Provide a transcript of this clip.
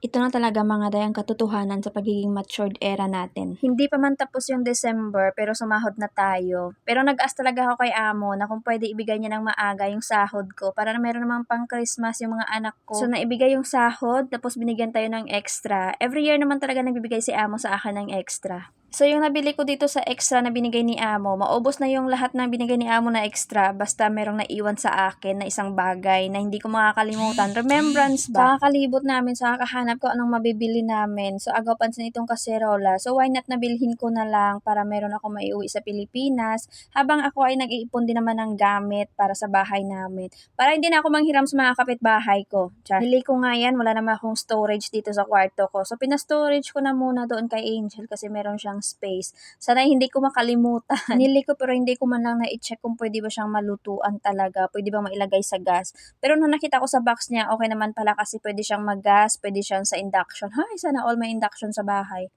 Ito na talaga mga day ang katotohanan sa pagiging matured era natin. Hindi pa man tapos yung December pero sumahod na tayo. Pero nag-ask talaga ako kay amo na kung pwede ibigay niya ng maaga yung sahod ko para na meron namang pang Christmas yung mga anak ko. So naibigay yung sahod tapos binigyan tayo ng extra. Every year naman talaga nagbibigay si amo sa akin ng extra. So yung nabili ko dito sa extra na binigay ni Amo, maubos na yung lahat ng binigay ni Amo na extra basta merong naiwan sa akin na isang bagay na hindi ko makakalimutan. Remembrance ba? Sa kakalibot namin, sa kakahanap ko anong mabibili namin. So agaw pansin itong kaserola. So why not nabilhin ko na lang para meron ako maiuwi sa Pilipinas habang ako ay nag-iipon din naman ng gamit para sa bahay namin. Para hindi na ako manghiram sa mga kapitbahay ko. Char. Bili ko nga yan, wala naman akong storage dito sa kwarto ko. So pina-storage ko na muna doon kay Angel kasi meron siyang space. Sana hindi ko makalimutan. Nili ko pero hindi ko man lang na-check kung pwede ba siyang malutuan talaga. Pwede ba mailagay sa gas. Pero nung nakita ko sa box niya, okay naman pala kasi pwede siyang mag-gas, pwede siyang sa induction. Hay, sana all may induction sa bahay.